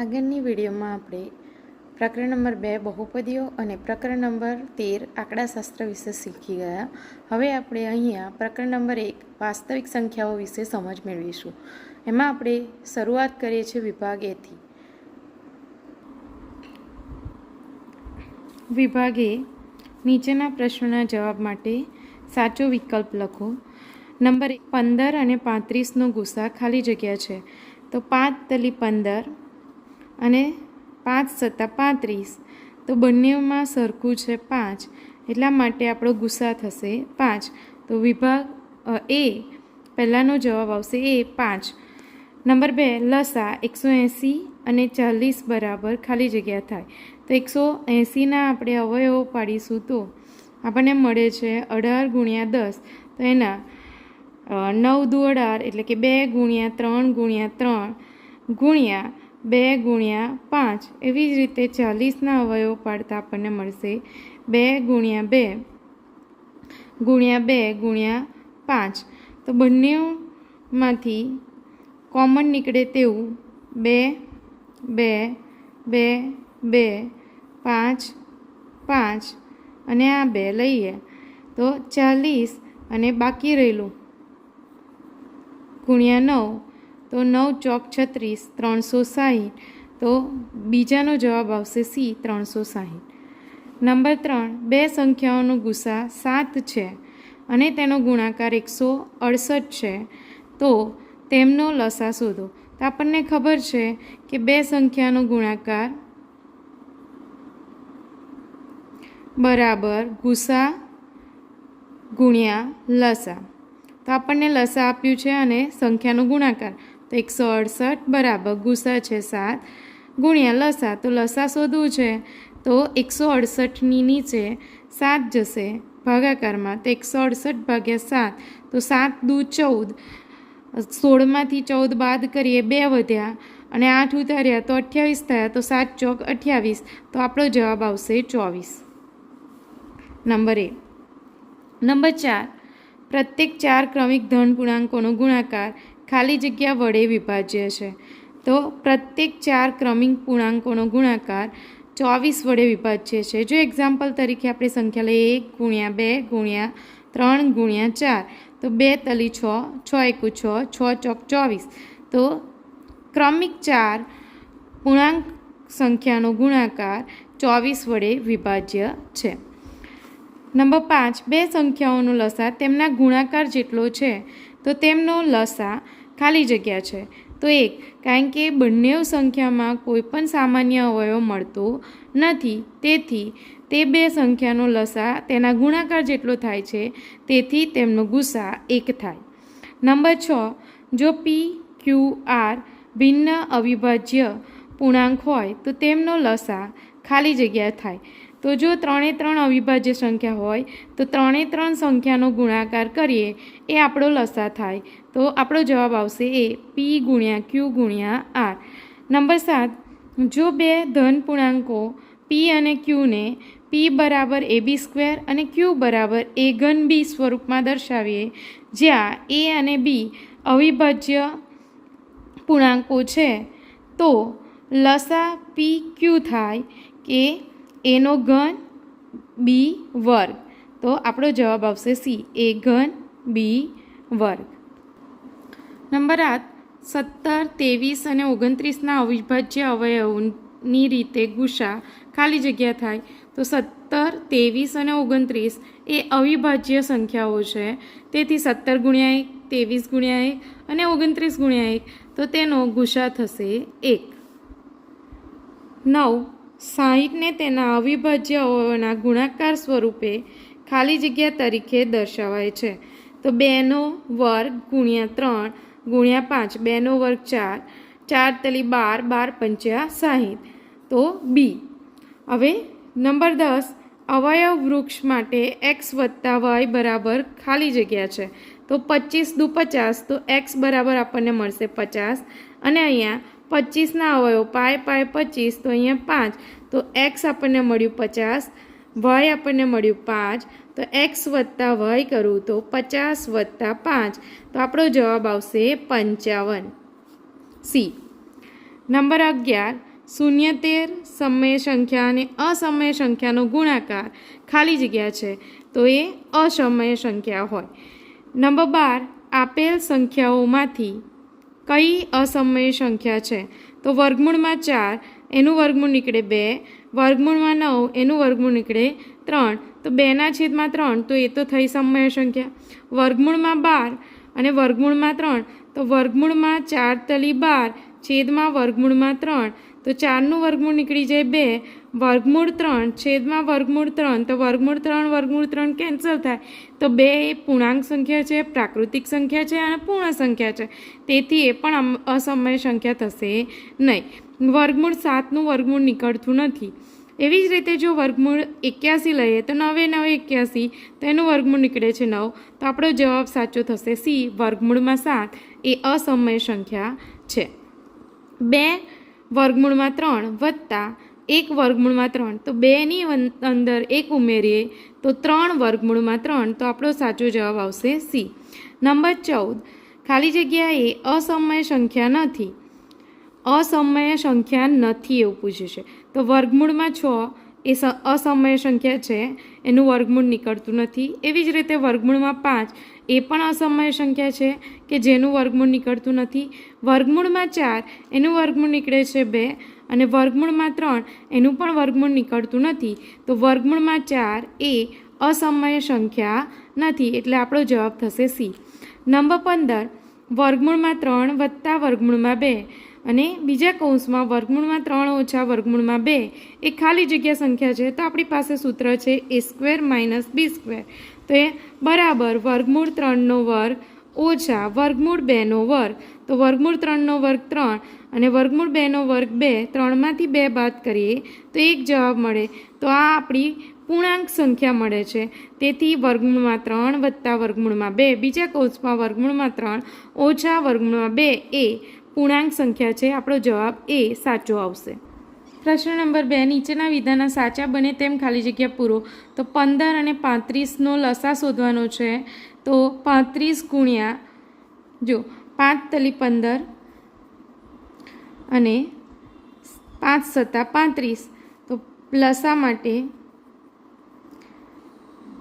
આગળની વિડીયોમાં આપણે પ્રકરણ નંબર બે, બહુપદીઓ અને પ્રકરણ નંબર તેર, આંકડાશાસ્ત્ર વિશે શીખી ગયા. હવે આપણે અહીંયા પ્રકરણ નંબર એક, વાસ્તવિક સંખ્યાઓ વિશે સમજ મેળવીશું. એમાં આપણે શરૂઆત કરીએ છીએ વિભાગ એથી વિભાગ નીચેના પ્રશ્નોના જવાબ માટે સાચો વિકલ્પ લખો. નંબર એક, પંદર અને પાંત્રીસનો ગુસ્સા ખાલી જગ્યા છે. તો પાંચ તલી પંદર અને પાંચ સત્તા પાંત્રીસ. તો બંનેમાં સરખું છે પાંચ. એટલા માટે આપણો ગુસ્સા થશે પાંચ. તો વિભાગ એ, પહેલાંનો જવાબ આવશે એ પાંચ. નંબર બે, લસા એકસો એંસી અને ચાલીસ બરાબર ખાલી જગ્યા થાય. તો એકસો એંસીના આપણે અવયવો પાડીશું તો આપણને મળે છે અઢાર ગુણ્યા દસ. તો એના નવ દુ અઢાર એટલે કે બે ગુણ્યા ત્રણ ગુણ્યા ત્રણ ગુણ્યા બે ગુણ્યા પાંચ. એવી જ રીતે ચાલીસના અવયવો પાડતા આપણને મળશે બે ગુણ્યા બે. ગુણ્યા બે ગુણ્યા પાંચ. તો બંનેમાંથી કોમન નીકળે તેવું બે બે બે બે, પાંચ પાંચ અને આ બે લઈએ. તો ચાલીસ અને બાકી રહેલું. ગુણ્યા નવ. તો નવ ચોક છત્રીસ, ત્રણસો સાહીઠ. તો બીજાનો જવાબ આવશે સી, ત્રણસો સાહીઠ. નંબર ત્રણ, બે સંખ્યાઓનો ગુસા સાત છે અને તેનો ગુણાકાર એકસો અડસઠ છે. તો તેમનો લસા શોધો. તો આપણને ખબર છે કે બે સંખ્યાનો ગુણાકાર બરાબર ગુસા ગુણ્યા લસા. તો આપણને લસા આપ્યું છે અને સંખ્યાનો ગુણાકાર. તો એકસો અડસઠ બરાબર ગુસા છે સાત ગુણ્યા લસા તો લસા શોધવું છે. તો એકસો અડસઠની નીચે સાત જશે. ભાગાકારમાં તો એકસો અડસઠ ભાગ્યા સાત તો સાત દૂ ચૌદ. સોળમાંથી ચૌદ બાદ કરીએ બે વધ્યા અને આઠ ઉતાર્યા તો અઠ્યાવીસ થયા તો સાત ચોક અઠ્યાવીસ. તો આપણો જવાબ આવશે ચોવીસ. નંબર એ. નંબર ચાર. પ્રત્યેક ચાર ક્રમિક ધન પૂર્ણાંકોનો ગુણાકાર ખાલી જગ્યા વડે વિભાજ્ય છે. તો પ્રત્યેક ચાર ક્રમિક પૂર્ણાંકોનો ગુણાકાર ચોવીસ વડે વિભાજ્ય છે. જો એક્ઝામ્પલ તરીકે આપણે સંખ્યા લઈએ એક ગુણ્યા બે ગુણ્યા ત્રણ ગુણ્યા ચાર, તો બે તલી છ છ એકુ છ છ ચોક ચોવીસ. તો ક્રમિક ચાર પૂર્ણાંક સંખ્યાનો ગુણાકાર ચોવીસ વડે વિભાજ્ય છે. નંબર પાંચ, બે સંખ્યાઓનો લસા તેમના ગુણાકાર જેટલો છે, તો તેમનો લસા ખાલી જગ્યા છે. તો એક, કારણ કે બંને સંખ્યામાં કોઈ પણ સામાન્ય અવયવ મળતો નથી. તેથી, તે બે સંખ્યાનો લસા તેના ગુણાકાર જેટલો થાય છે, તેથી તેમનો ગુસા એક થાય. નંબર છ, જો પી ક્યુ આર ભિન્ન અવિભાજ્ય પૂર્ણાંક હોય, તો તેમનો લસા ખાલી જગ્યા થાય. તો જો ત્રણે ત્રણ અવિભાજ્ય સંખ્યા હોય, તો ત્રણે ત્રણ સંખ્યાનો ગુણાકાર કરીએ, એ આપણો લસા થાય. તો આપણો જવાબ આવશે એ પી ગુણ્યા ક્યુ ગુણ્યા આર નંબર સાત, જો બે ધન પૂર્ણાંકો પી અને ક્યુને પી બરાબર એ બી સ્ક્વેર અને ક્યુ બરાબર એ ઘન બી સ્વરૂપમાં દર્શાવીએ, જ્યાં એ અને બી અવિભાજ્ય પૂર્ણાંકો છે, તો લસા પી ક્યુ થાય કે એનો ઘન બી વર્ગ. તો આપણો જવાબ આવશે સી એ ઘન બી વર્ગ. નંબર આઠ. સત્તર, ત્રેવીસ અને ઓગણત્રીસના અવિભાજ્ય અવયવોની રીતે ગુસા ખાલી જગ્યા થાય. તો સત્તર, ત્રેવીસ અને ઓગણત્રીસ એ અવિભાજ્ય સંખ્યાઓ છે. તેથી સત્તર ગુણ્યા એક, ત્રેવીસ ગુણ્યા એક અને ઓગણત્રીસ ગુણ્યા એક. તો તેનો ગુસા થશે એક. નવ. સાહીઠને તેના અવિભાજ્ય અવયવોના ગુણાકાર સ્વરૂપે ખાલી જગ્યા તરીકે દર્શાવાય છે. તો બેનો વર્ગ ગુણ્યા ત્રણ ગુણ્યા પાંચ, બેનો વર્ગ ચાર ચાર તલી બાર બાર પંચ્યા સાહીઠ તો બી. હવે નંબર દસ, અવયવ વૃક્ષ માટે એક્સ વત્તા વાય બરાબર ખાલી જગ્યા છે. તો પચીસ દુ પચાસ, તો એક્સ બરાબર આપણને મળશે પચાસ. અને અહીંયા પચીસના અવયવ પાય પાય પચીસ, તો અહીંયા પાંચ. તો એક્સ આપણને મળ્યું પચાસ વય આપણને મળ્યું પાંચ. તો એક્સ વત્તા વય કરું તો પચાસ વત્તા પાંચ. તો આપણો જવાબ આવશે પંચાવન. સી નંબર અગિયાર. શૂન્ય તેર, સમય સંખ્યા અને અસમય સંખ્યાનો ગુણાકાર ખાલી જગ્યા છે, તો એ અસમય સંખ્યા હોય. નંબર બાર. આપેલ સંખ્યાઓમાંથી કઈ અસમય સંખ્યા છે? તો વર્ગમૂળમાં ચાર, એનું વર્ગમૂળ નીકળે બે, વર્ગમૂળમાં નવ, એનું વર્ગમૂળ નીકળે ત્રણ. તો બેના છેદમાં ત્રણ, તો એ તો થઈ સમય સંખ્યા. વર્ગમૂળમાં બાર અને વર્ગમૂળમાં ત્રણ, તો વર્ગમૂળમાં ચાર તલી બાર, છેદમાં વર્ગમૂળમાં ત્રણ. તો ચારનું વર્ગમૂળ નીકળી જાય બે. વર્ગમૂળ ત્રણ, છેદમાં વર્ગમૂળ ત્રણ. તો વર્ગમૂળ ત્રણ વર્ગમૂળ ત્રણ કેન્સલ થાય. તો બે એ પૂર્ણાંક સંખ્યા છે, પ્રાકૃતિક સંખ્યા છે અને પૂર્ણ સંખ્યા છે. તેથી એ પણ અસમય સંખ્યા થશે નહીં. વર્ગમૂળ સાતનું વર્ગમૂળ નીકળતું નથી. એવી જ રીતે જો વર્ગમૂળ એક્યાસી લઈએ તો નવે નવે, એક્યાસી. તો એનું વર્ગમૂળ નીકળે છે નવ. તો આપણો જવાબ સાચો થશે સી. વર્ગમૂળમાં સાત. એ અસમય સંખ્યા છે. બે વર્ગમૂળમાં ત્રણ વત્તા એક વર્ગમૂળમાં ત્રણ. તો બેની અંદર એક ઉમેરીએ તો ત્રણ વર્ગમૂળમાં ત્રણ. તો આપણો સાચો જવાબ આવશે સી. નંબર ચૌદ. ખાલી જગ્યાએ અસમય સંખ્યા નથી. અસમય સંખ્યા નથી એવું પૂછ્યું છે. તો વર્ગમૂળમાં છ એ અસમય સંખ્યા છે, એનું વર્ગમૂળ નીકળતું નથી. એવી જ રીતે વર્ગમૂળમાં પાંચ, એ પણ અસમય સંખ્યા છે કે જેનું વર્ગમૂળ નીકળતું નથી. વર્ગમૂળમાં ચાર, એનું વર્ગમૂળ નીકળે છે બે, અને વર્ગમૂળમાં ત્રણ, એનું પણ વર્ગમૂળ નીકળતું નથી. તો વર્ગમૂળમાં ચાર એ અસમય સંખ્યા નથી? એટલે આપણો જવાબ થશે સી. નંબર પંદર, વર્ગમૂળમાં ત્રણ વત્તા વર્ગમૂળમાં બે. અને બીજા કૌંસમાં વર્ગમૂળમાં ત્રણ ઓછા વર્ગમૂળમાં બે. એ ખાલી જગ્યા સંખ્યા છે, તો આપણી પાસે સૂત્ર છે a square minus b square. તો એ બરાબર વર્ગમૂળ ત્રણનો વર્ગ ઓછા વર્ગમૂળ બેનો વર્ગ. તો વર્ગમૂળ ત્રણનો વર્ગ ત્રણ અને વર્ગમૂળ બેનો વર્ગ બે, ત્રણમાંથી બે બાદ કરીએ, તો એક જવાબ મળે. તો આ આપણી પૂર્ણાંક સંખ્યા મળે છે. તેથી વર્ગમૂળમાં ત્રણ વત્તા વર્ગમૂળમાં બે. બીજા કૌંસમાં વર્ગમૂળમાં ત્રણ, ઓછા વર્ગમૂળમાં બે એ પૂર્ણાંક સંખ્યા છે. આપણો જવાબ એ સાચો આવશે. પ્રશ્ન નંબર બે, નીચેના વિધાના સાચા બને તેમ ખાલી જગ્યા પૂરો. તો પંદર અને પાંત્રીસનો લસા શોધવાનો છે. તો પાંત્રીસ ગુણ્યા, જો, પાંચ તલી પંદર અને પાંચ સત્તા પાંત્રીસ. તો લસા માટે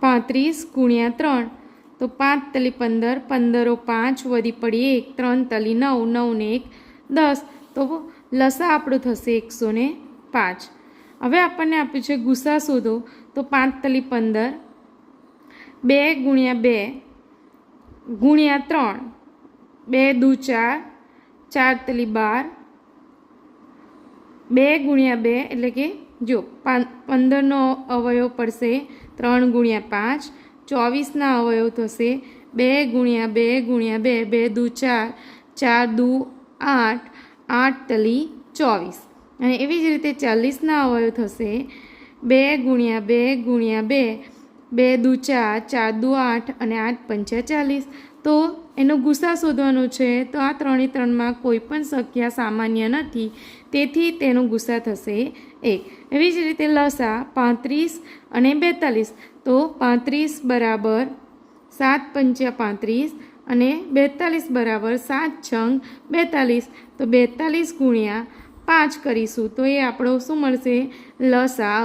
પાંત્રીસ ગુણ્યા ત્રણ. તો પાંચ તલી પંદર, પંદરો પાંચ વધી પડી એક, ત્રણ તલી નવ નવ ને એક, દસ. તો લસા આપણો થશે એકસો ને પાંચ. હવે આપણને આપ્યું છે ગુસા શોધો. તો પાંચ તલી પંદર, બે ગુણ્યા બે, ગુણ્યા ત્રણ. બે દુ ચાર ચાર તલી બાર. બે ગુણ્યા બે એટલે કે જો પંદરનો અવયવ પડશે ત્રણ ગુણ્યા પાંચ ચોવીસના અવયવ થશે બે ગુણ્યા બે ગુણ્યા બે બે દુ ચાર ચાર દુ આઠ આઠ તલી ચોવીસ. અને એવી જ રીતે ચાલીસના અવયવ થશે. બે ગુણ્યા બે ગુણ્યા બે બે દુ ચાર ચાર દુ આઠ અને આઠ પંચા ચાલીસ. તો એનો ગુસ્સા શોધવાનો છે, તો આ ત્રણે ત્રણમાં કોઈ પણ સંખ્યા સામાન્ય નથી, તેથી તેનો ગુસ્સા થશે એક. એવી જ રીતે લસા પાંત્રીસ અને બેતાલીસ, તો પાંત્રીસ બરાબર સાત પંચ્યા પાંત્રીસ અને બેતાલીસ બરાબર સાત છંગ બેતાલીસ, તો બેતાલીસ ગુણ્યા પાંચ કરીશું, તો એ આપણો શું મળશે? લસા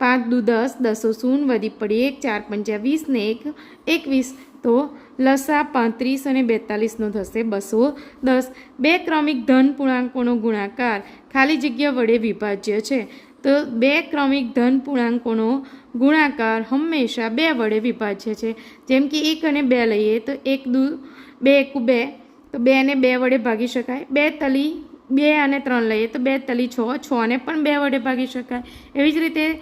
પાંચ દુ દસ, દસો શૂન વધી પડી એક, ચાર પંચા વીસ ને એક, એકવીસ, તો લસા પાંત્રીસ અને બેતાલીસનો થશે બસો દસ. બે ક્રમિક ધન પૂર્ણાંકોનો ગુણાકાર. ખાલી જગ્યા વડે વિભાજ્ય છે. તો બે ક્રમિક ધન પૂર્ણાંકોનો ગુણાકાર હંમેશા બે વડે વિભાજ્ય છે. જેમ કે એક અને બે લઈએ તો એક દુ, બે એકુ બે. તો બેને બે વડે ભાગી શકાય. બે તલી, બે અને ત્રણ લઈએ તો બે તલી છ છને પણ બે વડે ભાગી શકાય. એવી જ રીતે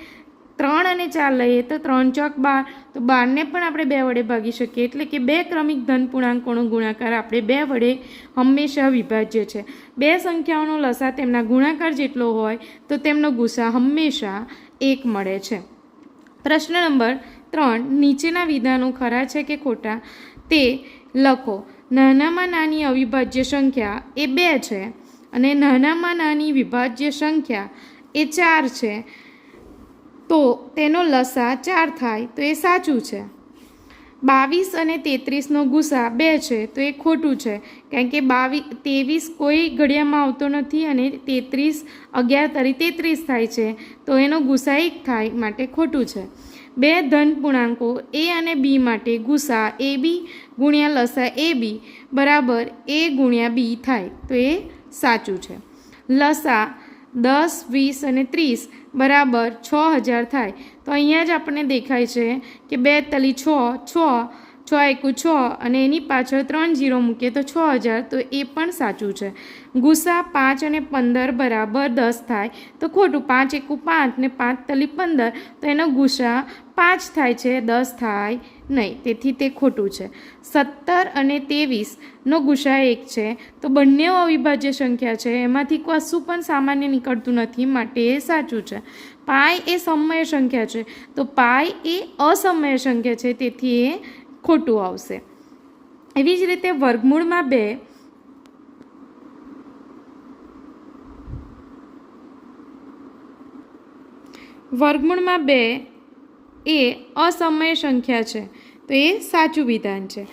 ત્રણ અને ચાર લઈએ તો ત્રણ ચોક બાર, તો બારને પણ આપણે બે વડે ભાગી શકીએ. એટલે કે બે ક્રમિક ધન પૂર્ણાંકોનો ગુણાકાર આપણે બે વડે હંમેશા વિભાજ્ય છે. બે સંખ્યાઓનો લસા તેમના ગુણાકાર જેટલો હોય, તો તેમનો ગુસા હંમેશા એક મળે છે. પ્રશ્ન નંબર ત્રણ, નીચેના વિધાનો ખરા છે કે ખોટા? તે લખો, નાનામાં નાની અવિભાજ્ય સંખ્યા એ બે છે અને નાનામાં નાની વિભાજ્ય સંખ્યા એ ચાર છે. તો તેનો લસા ચાર થાય, તો એ સાચું છે. બાવીસ અને તેત્રીસનો ગુસા બે છે, તો એ ખોટું છે. કારણ કે બાવીસ ત્રેવીસ કોઈ ઘડિયામાં આવતો નથી અને તેત્રીસ અગિયાર તરી તેત્રીસ થાય છે, તો એનો ગુસા એક થાય માટે ખોટું છે. બે ધન પૂર્ણાંકો, એ અને બી માટે ગુસા એ બી ગુણ્યા લસા એ બી બરાબર એ ગુણ્યા બી થાય, તો એ સાચું છે. લસા દસ, વીસ અને ત્રીસ. બરાબર છ હજાર થાય. તો અહીંયા જ આપણને દેખાય છે કે બે તલી છ છ છ એકુ છ અને એની પાછળ ત્રણ જીરો મૂકીએ તો છ હજાર, તો એ પણ સાચું છે. ગુસા પાંચ અને પંદર બરાબર દસ થાય, તો ખોટું પાંચ એકુ પાંચ ને પાંચ તલી પંદર, તો એનો ગુસા પાંચ થાય છે, દસ થાય નહીં. તેથી તે ખોટું છે. સત્તર અને તેવીસનો ગુસા એક છે, તો બંને અવિભાજ્ય સંખ્યા છે. એમાંથી કશું પણ સામાન્ય નીકળતું નથી, માટે એ સાચું છે. પાય એ સમય સંખ્યા છે, તો પાય એ અસમય સંખ્યા છે, તેથી એ ખોટું આવશે. એવી જ રીતે વર્ગમૂળમાં બે વર્ગમૂળમાં બે એ અસમય સંખ્યા છે. તો એ સાચું વિધાન છે.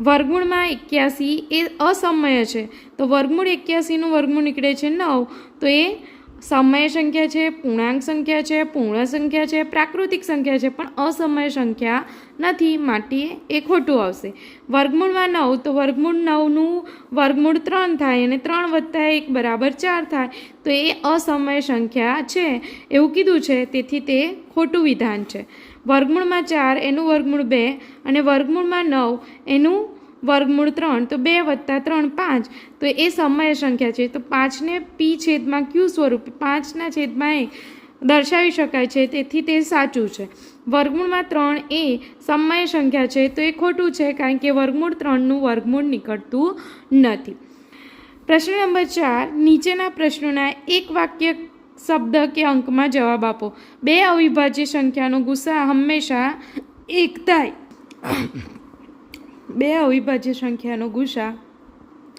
વર્ગમૂળમાં એક્યાસી એ અસમય છે. તો વર્ગમૂળ એક્યાસીનું વર્ગમૂળ નીકળે છે નવ. તો એ સમય સંખ્યા છે, પૂર્ણાંક સંખ્યા છે, પૂર્ણ સંખ્યા છે, પ્રાકૃતિક સંખ્યા છે, પણ અસમય સંખ્યા નથી, માટે એ ખોટું આવશે. વર્ગમૂળમાં નવ, તો વર્ગમૂળ નવનું વર્ગમૂળ ત્રણ થાય અને ત્રણ વત્તા એક બરાબર ચાર થાય. તો એ અસમય સંખ્યા છે. એવું કીધું છે, તેથી તે ખોટું વિધાન છે. વર્ગમૂળમાં ચાર, એનું વર્ગમૂળ બે અને વર્ગમૂળમાં નવ, એનું વર્ગમૂળ ત્રણ, તો બે વત્તા ત્રણ, પાંચ. તો એ સમય સંખ્યા છે. તો પાંચને પી છેદમાં ક્યુ સ્વરૂપે, પાંચના છેદમાં એ દર્શાવી શકાય છે. તેથી તે સાચું છે. વર્ગમૂળમાં ત્રણ એ સમય સંખ્યા છે, તો એ ખોટું છે, કારણ કે વર્ગમૂળ ત્રણનું વર્ગમૂળ નીકળતું નથી. પ્રશ્ન નંબર ચાર, નીચેના પ્રશ્નોના એક વાક્ય શબ્દ કે અંકમાં જવાબ આપો. બે અવિભાજ્ય સંખ્યાનો ગુસ્સા હંમેશા એક થાય. બે અવિભાજ્ય સંખ્યાનો ગુસા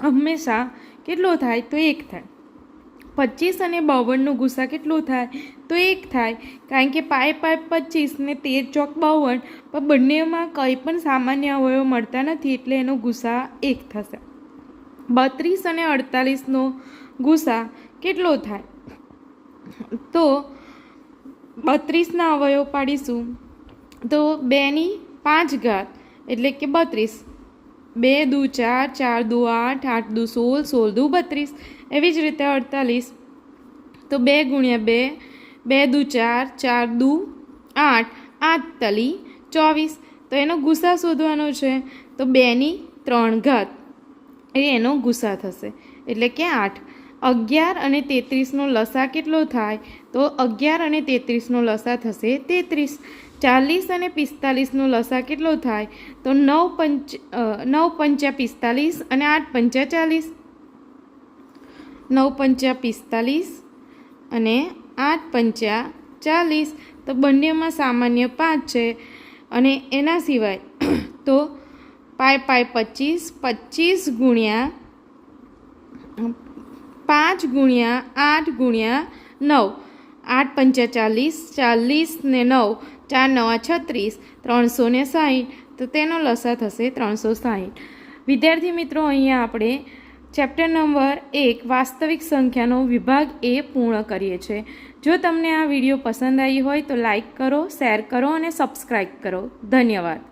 હંમેશા કેટલો થાય તો એક થાય. પચીસ અને બાવનનો ગુસા કેટલો થાય તો એક થાય. કારણ કે પાય પાય પચીસ ને તેર ચોક બાવન, પણ બંનેમાં કંઈ પણ સામાન્ય અવયવ મળતા નથી એટલે એનો ગુસા એક થશે. બત્રીસ અને અડતાલીસનો ગુસા કેટલો થાય? તો બત્રીસના અવયવ પાડીશું. તો બેની પાંચ ઘાત એટલે કે બત્રીસ. બે દુ ચાર ચાર દુ આઠ આઠ દુ સોળ સોળ દુ બત્રીસ. એવી જ રીતે અડતાલીસ. તો બે ગુણ્યા બે બે દુ ચાર ચાર દુ આઠ આઠ તલી ચોવીસ. તો એનો ગુસા શોધવાનો છે. તો બેની ત્રણ ઘાત. એ એનો ગુસા થશે. એટલે કે આઠ. અગિયાર અને તેત્રીસનો લસા કેટલો થાય? તો અગિયાર અને તેત્રીસનો લસા થશે તેત્રીસ. ચાલીસ અને પિસ્તાલીસનો લસા કેટલો થાય? તો નવ પંચ નવ પંચા પિસ્તાલીસ અને આઠ પંચા ચાલીસ. નવ પંચા પિસ્તાલીસ અને આઠ પંચા ચાલીસ. તો બંનેમાં સામાન્ય પાંચ છે. અને એના સિવાય, તો પાય પાય પચીસ પચીસ ગુણ્યા પાંચ ગુણ્યા આઠ ગુણ્યા નવ. આઠ પંચા ચાલીસ ચાલીસ ને નવ, ચાર નવા છત્રીસ ત્રણસો ને સાહીઠ, તો તેનો લસા થશે ત્રણસો સાહીઠ. વિદ્યાર્થી મિત્રો, અહીંયા આપણે ચેપ્ટર નંબર એક વાસ્તવિક સંખ્યાનો વિભાગ એ પૂર્ણ કરીએ છીએ જો તમને આ વીડિયો પસંદ આવી હોય તો લાઈક કરો, શેર કરો અને સબસ્ક્રાઈબ કરો. ધન્યવાદ.